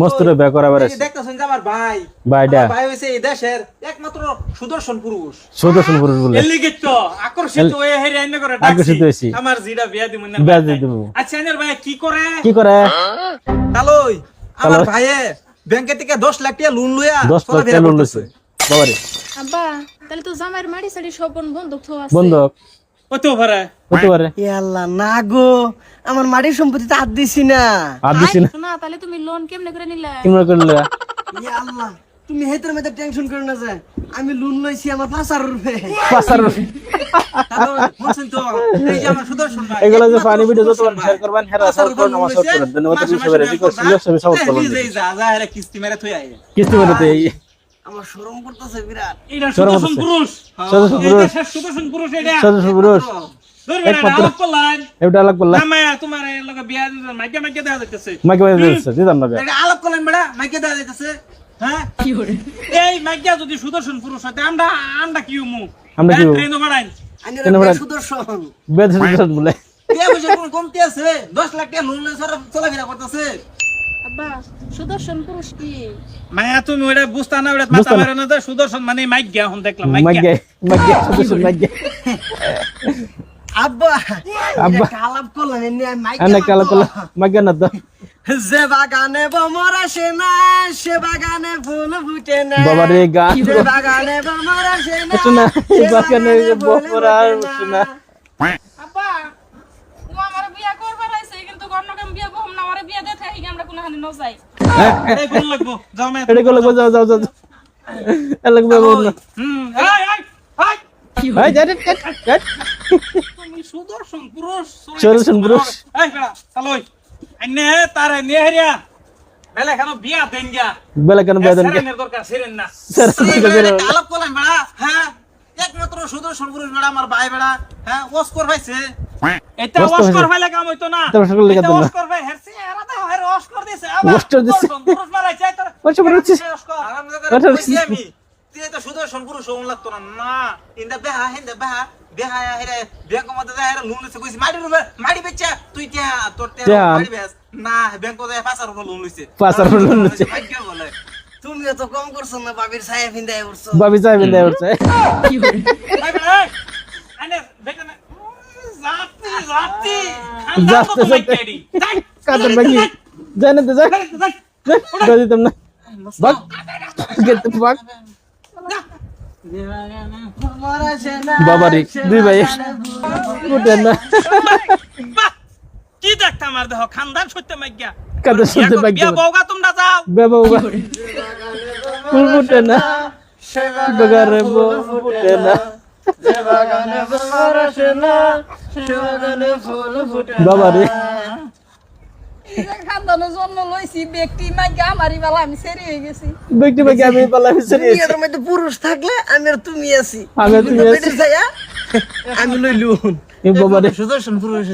মস্ত রে বে করা বেড়াছে দেখতেছেন যে আমার ভাই। ভাইটা ভাই হইছে এই দেশের একমাত্র সুদর্শন পুরুষ। সুদর্শন পুরুষ বলে। এলি গেছো আকর্ষিত হয়ে হেরে আইনে করে। আকর্ষিত হয়েছি। আমার জিডা বিয়া দিমু না। বিয়া দিমু। আচ্ছা আইনের ভাই কি করে? কি করে? কালোই আমার ভাইয়ে ব্যাংকে থেকে দশ লাখ টাকা লোন লইয়া দশ লাখ চলাফেরা টাকা লোন। লইছে। বাবারে। আব্বা তাহলে তো জামাইয়ের মাড়ি সাড়ি সব বন্ধক তো আছে। বন্ধক। কত ভরে হতে পারে। এ আল্লাহ না গো আমার মাটির সম্পত্তিতে হাত দিছি না। আর দিছি না। শোনা তাহলে তুমি লোন কেমনে করে নিলে? কি করলে এ আল্লাহ তুমি হেতর মধ্যে টেনশন করো না যে আমি লোন লইছি আমার পাঁচ হাজার রুপে। পাঁচার কালোই, শুনছেন তো এই যে আমার সুদর্শন ভাই এগুলো যে একমাত্র ভিডিও যত শেয়ার করবেন হেরা সাপোর্ট করুন আমার সাপোর্ট করুন ধন্যবাদ সবাই রিকোয়েস্ট সবাই সাপোর্ট করুন কিস্তি মেরে থুই। কিস্তি আমার শরম করতেছে বিরাট। এটা সুদর্শন পুরুষ। সুদর্শন পুরুষ দেশের সুদর্শন পুরুষ এটা। সুদর্শন পুরুষ। এটা আলাপ করলা না মায়া তোমার এই লগে বিয়া মাইকে মাইকে দেখা যাইতেছে। মাকে বাজে দিচ্ছে দিতাম না বে। এটা আলাপ করলেন বেড়া, মাইকে দেওয়া যাইতেছে। হ্যাঁ? এই মাইকে যদি সুদর্শন পুরুষ হয় তা আমরা আমরা কি আমরা বলেন? সুদর্শন। বলে। কমতি আছে? দশ লাখ টাকা লোন চলাফেরা করতেছে। আব্বা সুদর্শন পুরুষ কি? মায়া তুমি ওটা বুঝতা না ওটা বুঝতা মাথা না। মারে না যে সুদর্শন মানে মাইক গিয়া হন দেখলাম মাইক মাগে মাগে সুদর্শন মাগে আব্বা আব্বা। এটা আলাপ করলেন এমনি আমি মাইকে আনে কালা মারবো। না তো যে বাগানে ভ্রমর আসে না সে বাগানে ফুল ফুটে না। বাবা রে গান যে বাগানে ভ্রমর আসে না শোনা এই বাগানে ফুল বপরা শোনা আব্বা ও আমার বিয়া করবার আইছে কিন্তু গর্ণকাম বিয়া কম না আমার বিয়া দে থাকি আমরা কোনো যাই এই কোন লাগবো যাও মায়া এটা কলে যাও যাও যাও এলা লাগবে বল হুম এই এই এই এই। যা রে কাট কাট তুমি সুদর্শন পুরুষ সুদর্শন পুরুষ। এই বেড়া তালই আইনে তারে নিয়ে হেরিয়া। বেলে কেন বিয়া দেন গিয়া? বেলা কেন বেদন কে সেরেনের দরকার সেরেন না। এটা আলাপ করলেন বেড়া, হ্যাঁ? একমাত্র সুদর্শন পুরুষ বেড়া, আমার ভাই বেড়া, হ্যাঁ, অস্কর পাইছে। এটা হয়েছে। পাইলে কাম হইতো না এটা। অস্কর পাই হেরছে এরা তো হের দিছে আবার অস্কর দিছে। পুরুষ মারাইছে এই তোর অস্কর মারাইছে। এই অস্কর। কইছি আমি, তুই তো সুদর্শন পুরুষ হউন লাগতো না। না, ইন্দা বেহা, হিন্দা বেহা, বেহা হেরে, ব্যাংকের মধ্যে যায় হেরে লোন লইছে, কইছি, মাটির উপরে, মাটি বেচা, তুই টিয়া, তোর টিয়া, টিয়া। মাটি বেচ। না, ব্যাংকে যায় পাঁচ হাজার লোন লইছে। পাঁচ হাজার লোন লইছে। ভাগ্য বলে। তুমি তো কম করছ না বাবির ছায়া ফিন্দায় উঠছো বাবি চাইবেন দেয় উঠছে এই বেড়া, এই। আইনে বেটা না জাতি জাতি খানদান তো জাতি, তোমায় জাতি। কেডি যাই কাদের বাকি জানে তো যা যাই, যাই। যা দিতাম না বাক গেতে বাক বাবারি দুই ভাই উঠেন না বাহ! কি দেখতাম আর দেখো খানদান সত্যি মাইগা কাদের সাথে বাক বিয়া বউগা তোমরা যাও বেবা উবা ফুল ফুটে না বগারে বো ফুটে না বাবারে জন্ম লইছি ব্যক্তি মাইগা আমারই বেলা আমি সেরি হয়ে গেছি। ব্যক্তি বাকি আমি এর মধ্যে পুরুষ থাকলে আমি আর তুমি আছি। আমি আর তুমি আছি। আমি লইলুন বাবারে সুদর্শন পুরুষ।